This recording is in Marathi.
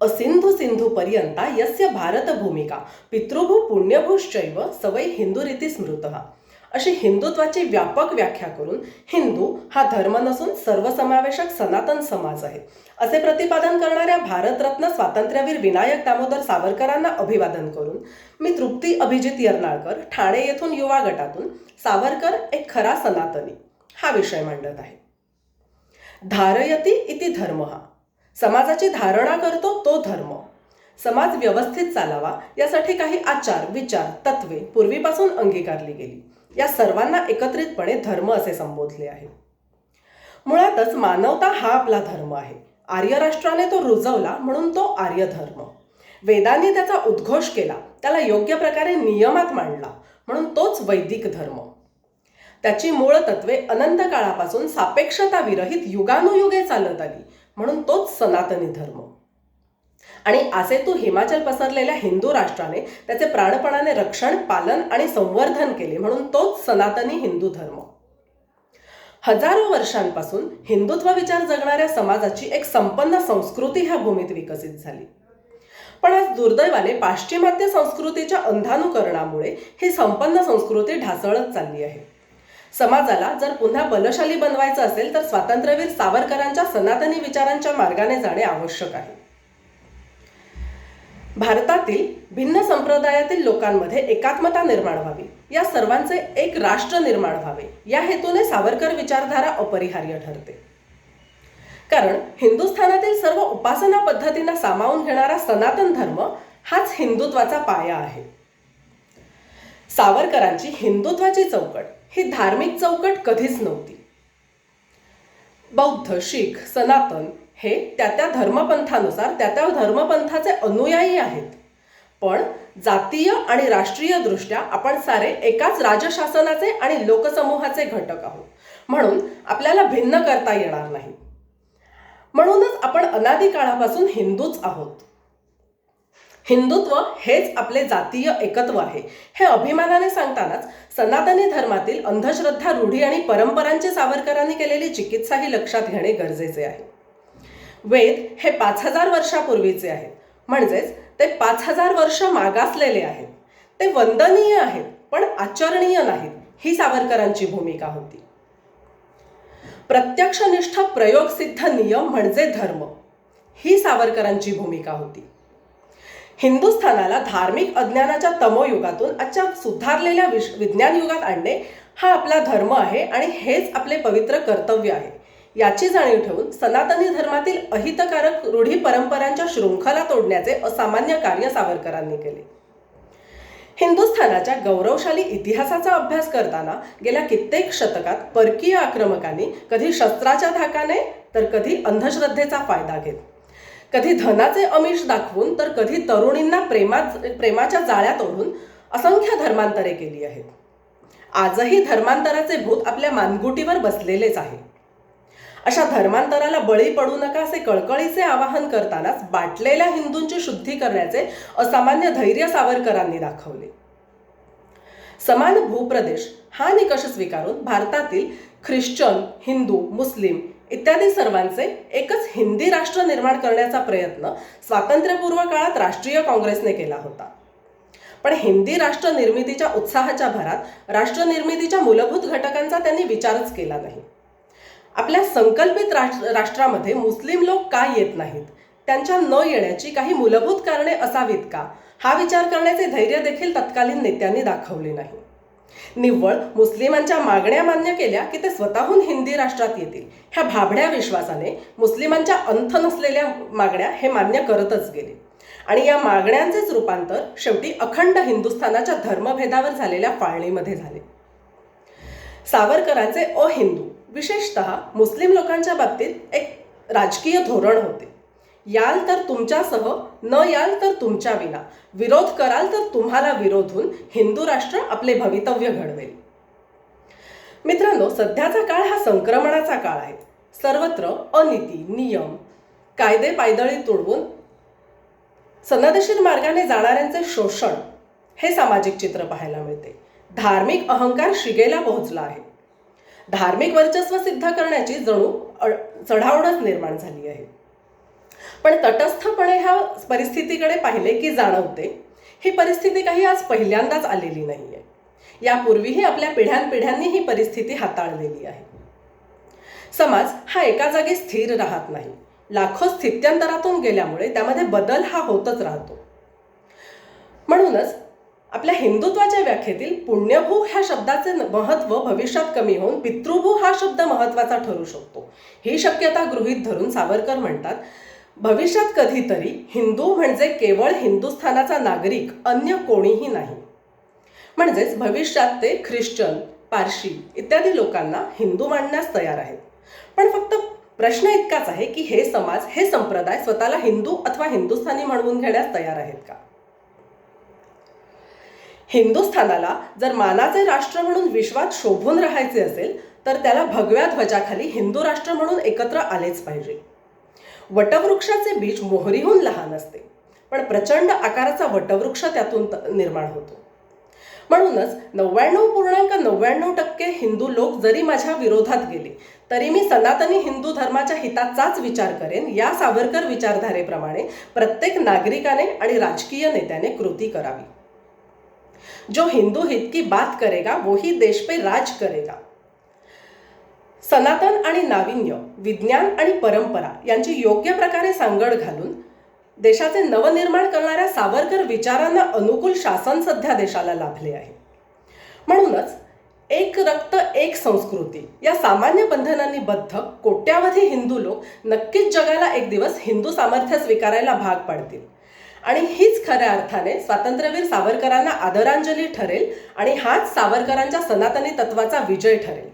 असिंधू सिंधु पर्यंता यस्य भारत भूमिका पितृभू पुण्यभूश्चैव सवय हिंदू रीती स्मृत। अशी हिंदुत्वाची व्यापक व्याख्या करून हिंदू हा धर्म नसून सर्वसमावेशक सनातन समाज आहे. असे प्रतिपादन करणाऱ्या भारतरत्न स्वातंत्र्यवीर विनायक दामोदर सावरकरांना अभिवादन करून मी तृप्ती अभिजित यर्नाळकर ठाणे येथून युवा गटातून सावरकर एक खरा सनातनी हा विषय मांडत आहे. धारयती इति धर्म. हा समाजाची धारणा करतो तो धर्म. समाज व्यवस्थित चालावा यासाठी काही आचार विचार तत्वे पूर्वीपासून अंगीकारली गेली. या सर्वांना एकत्रितपणे धर्म असे संबोधले आहे. मुळातच मानवता हा आपला धर्म आहे. आर्यराष्ट्राने तो रुजवला म्हणून तो आर्य धर्म वेदांनी त्याचा उद्घोष केला त्याला योग्य प्रकारे नियमात मांडला म्हणून तोच वैदिक धर्म. त्याची मूळ तत्वे अनंत काळापासून सापेक्षता विरहित युगानुयुगे चालत आली. म्हणून तोच सनातनी धर्म. आणि असे तू हिमाचल पसरलेल्या हिंदू राष्ट्राने त्याचे प्राणपणाने रक्षण पालन आणि संवर्धन केले म्हणून तोच सनातनी हिंदू धर्म. हजारो वर्षांपासून हिंदुत्व विचार जगणाऱ्या समाजाची एक संपन्न संस्कृती ह्या भूमीत विकसित झाली. पण आज दुर्दैवाने पाश्चिमात्य संस्कृतीच्या अंधानुकरणामुळे ही संपन्न संस्कृती ढासळत चालली आहे. समाजाला जर पुन्हा बलशाली बनवायचं असेल तर स्वातंत्र्यवीर सावरकरांच्या सनातनी विचारांच्या मार्गाने जाणे आवश्यक आहे. भारतातील भिन्न संप्रदायातील लोकांमध्ये एकात्मता निर्माण व्हावी. या सर्वांचे एक राष्ट्र निर्माण व्हावे. या हेतूने सावरकर विचारधारा अपरिहार्य ठरते. कारण हिंदुस्थानातील सर्व उपासना पद्धतींना सामावून घेणारा सनातन धर्म हाच हिंदुत्वाचा पाया आहे. सावरकरांची हिंदुत्वाची चौकट ही धार्मिक चौकट कधीच नव्हती. बौद्ध शीख सनातन हे त्या त्या धर्मपंथानुसार त्या त्या धर्मपंथाचे अनुयायी आहेत. पण जातीय आणि राष्ट्रीय दृष्ट्या आपण सारे एकाच राजशासनाचे आणि लोकसमूहाचे घटक आहोत. म्हणून आपल्याला भिन्न करता येणार नाही. म्हणूनच आपण अनादी काळापासून हिंदूच आहोत. हिंदुत्व हेच आपले जातीय एकत्व आहे. हे अभिमानाने सांगतानाच सनातनी धर्मातील अंधश्रद्धा रूढी आणि परंपरांची सावरकरांनी केलेली चिकित्साही लक्षात घेणे गरजेचे आहे. वेद हे पाच हजार वर्षापूर्वीचे आहेत. म्हणजेच ते पाच हजार वर्ष मागासलेले आहेत. ते वंदनीय आहेत पण आचरणीय नाहीत ही सावरकरांची भूमिका होती. प्रत्यक्षनिष्ठ प्रयोगसिद्ध नियम म्हणजे धर्म ही सावरकरांची भूमिका होती. हिंदुस्थानाला धार्मिक अज्ञानाच्या तमोयुगातून आजच्या सुधारलेल्या विश विज्ञान युगात आणणे हा आपला धर्म आहे आणि हेच आपले पवित्र कर्तव्य आहे. याची जाणीव ठेवून सनातनी धर्मातील अहितकारक रूढी परंपरांच्या शृंखला तोडण्याचे असामान्य कार्य सावरकरांनी केले. हिंदुस्थानाच्या गौरवशाली इतिहासाचा अभ्यास करताना गेल्या कित्येक शतकात परकीय आक्रमकांनी कधी शस्त्राच्या धाकाने तर कधी अंधश्रद्धेचा फायदा घेत. कधी धनाचे अमिष दाखवून तर कधी तरुणींना प्रेमात प्रेमाच्या जाळ्यात ओढून असंख्य धर्मांतरे केली आहेत. आजही धर्मांतराचे भूत आपल्या मानगुटीवर बसलेलेच आहे अशा धर्मांतराला बळी पडू नका असे कळकळीचे आवाहन करतानाच बाटलेल्या हिंदूंची शुद्धी करण्याचे असामान्य धैर्य सावरकरांनी दाखवले. समान भूप्रदेश हा निकष स्वीकारून भारतातील ख्रिश्चन हिंदू मुस्लिम इत्यादी सर्वांचे एकच हिंदी राष्ट्र निर्माण करण्याचा प्रयत्न स्वातंत्र्यपूर्व काळात राष्ट्रीय काँग्रेसने केला होता. पण हिंदी राष्ट्र निर्मितीच्या उत्साहाच्या भरात राष्ट्र निर्मितीच्या मूलभूत घटकांचा त्यांनी विचारच केला नाही. आपल्या संकल्पित राष्ट्रामध्ये मुस्लिम लोक का येत नाहीत? त्यांच्या न येण्याची काही मूलभूत कारणे असावीत का? हा विचार करण्याचे धैर्य देखील तत्कालीन नेत्यांनी दाखवले नाही. निव्वळ मुस्लिमांच्या मागण्या मान्य केल्या की ते स्वतःहून हिंदी राष्ट्रात येतील. ह्या भाबड्या विश्वासाने मुस्लिमांच्या अंथ नसलेल्या मागण्या हे मान्य करतच गेले. आणि या मागण्यांचेच रूपांतर शेवटी अखंड हिंदुस्थानाच्या धर्मभेदावर झालेल्या फाळणीमध्ये झाले. सावरकरांचे अहिंदू विशेषत मुस्लिम लोकांच्या बाबतीत एक राजकीय धोरण होते. याल तर तुमच्यासह न याल तर तुमच्या विना विरोध कराल तर तुम्हाला विरोधून हिंदू राष्ट्र आपले भवितव्य घडवेल. मित्रांनो सध्याचा काळ हा संक्रमणाचा काळ आहे. सर्वत्र अनिती नियम कायदे पायदळी तोडवून सनदशीर मार्गाने जाणाऱ्यांचे शोषण हे सामाजिक चित्र पाहायला मिळते. धार्मिक अहंकार शिगेला पोहोचला आहे. धार्मिक वर्चस्व सिद्ध करण्याची जणू चढावडच निर्माण झाली आहे. पण तटस्थपणे ह्या परिस्थितीकडे पाहिले की जाणवते. ही परिस्थिती काही आज पहिल्यांदाच आलेली नाहीये. यापूर्वीही आपल्या पिढ्यानपिढ्यांनी ही परिस्थिती हाताळलेली आहे. समाज हा एका जागी स्थिर राहत नाही. लाखो स्थित्यंतरातून गेल्यामुळे त्यामध्ये बदल हा होतच राहतो. म्हणूनच आपल्या हिंदुत्वाच्या व्याख्येतील पुण्यभू ह्या शब्दाचे महत्त्व भविष्यात कमी होऊन पितृभू हा शब्द महत्त्वाचा ठरू शकतो. ही शक्यता गृहीत धरून सावरकर म्हणतात भविष्यात कधीतरी हिंदू म्हणजे केवळ हिंदुस्थानाचा नागरिक अन्य कोणीही नाही. म्हणजेच भविष्यात ते ख्रिश्चन पारशी इत्यादी लोकांना हिंदू मानण्यास तयार आहेत. पण फक्त प्रश्न इतकाच आहे की हे समाज हे संप्रदाय स्वतःला हिंदू अथवा हिंदुस्थानी म्हणवून घेण्यास तयार आहेत का? हिंदुस्थानाला जर मानाचे राष्ट्र म्हणून विश्वात शोभून राहायचे असेल तर त्याला भगव्या ध्वजाखाली हिंदू राष्ट्र म्हणून एकत्र आलेच पाहिजे. वटवृक्षाचे बीज मोहरीहून लहान असते. पण प्रचंड आकाराचा वटवृक्ष त्यातून त- निर्माण होतो. म्हणूनच नव्याण्णव पूर्णांक नव्याण्णव टक्के हिंदू लोक जरी माझ्या विरोधात गेले तरी मी सनातनी हिंदू धर्माच्या हिताचाच विचार करेन या सावरकर विचारधारेप्रमाणे प्रत्येक नागरिकाने आणि राजकीय नेत्याने कृती करावी. जो हिंदू हित की बात करेगा वोही देश पे राज करेगा. सनातन आणि नाविन्य विज्ञान आणि परंपरा यांची योग्य प्रकारे सांगड घालून देशाचे नवनिर्माण करणाऱ्या सावरकर विचारांना अनुकूल शासन सध्या देशाला लाभले आहे. म्हणूनच एक रक्त एक संस्कृती या सामान्य बंधनांनी बद्ध कोट्यावधी हिंदू लोक नक्कीच जगाला एक दिवस हिंदू सामर्थ्य स्वीकारायला भाग पाडतील. आणि हीच खऱ्या अर्थाने स्वातंत्र्यवीर सावरकरांना आदरांजली ठरेल आणि हाच सावरकरांच्या सनातनी तत्वाचा विजय ठरेल.